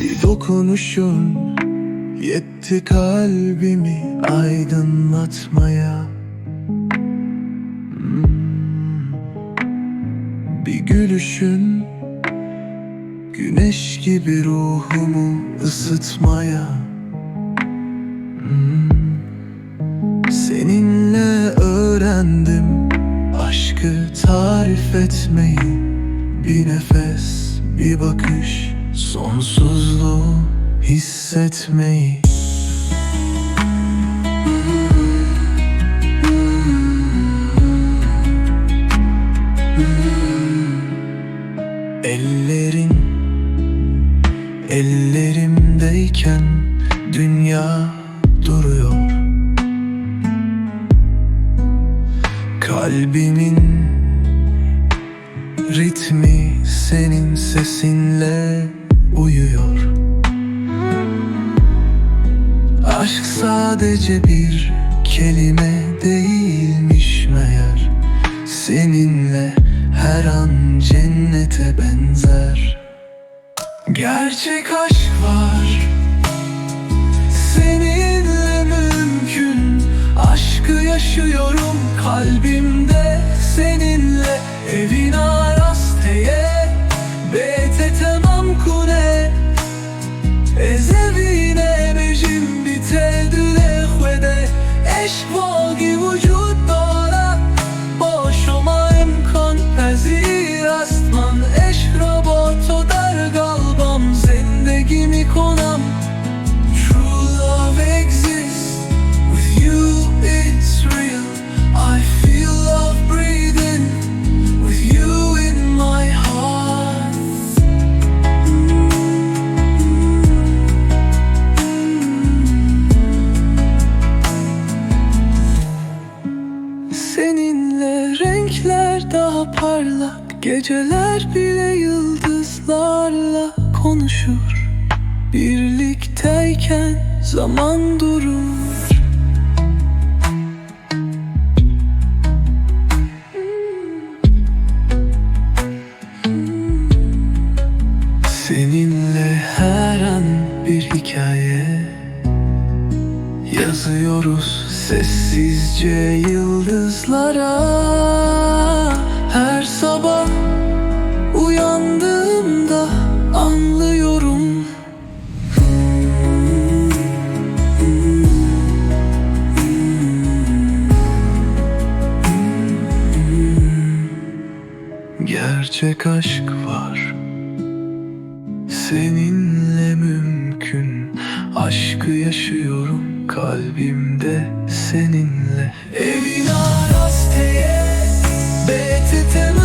Bir dokunuşun yetti kalbimi aydınlatmaya Hmm. Bir gülüşün güneş gibi ruhumu ısıtmaya Hmm. Seninle öğrendim aşkı tarif etmeyi Bir nefes, bir bakış, sonsuzluğu hissetmeyi. Ellerin ellerimdeyken dünya duruyor. Kalbimin ritmi senin sesinle uyuyor. Aşk sadece bir kelime değilmiş meğer. Seninle her an cennete benzer. Gerçek aşk var. Seninle mümkün Aşkı yaşıyorum kalbimde. Seninle evin arasteye Is Seninle renkler daha parlak Geceler bile yıldızlarla konuşur. Birlikteyken zaman durur. Seninle her an bir hikaye Yazıyoruz sessizce yıldızlara. Her sabah uyandığımda anlıyorum. Gerçek aşk var. Seninle mümkün Aşkı yaşıyorum kalbimde seninle. Evin arasteye BTT'me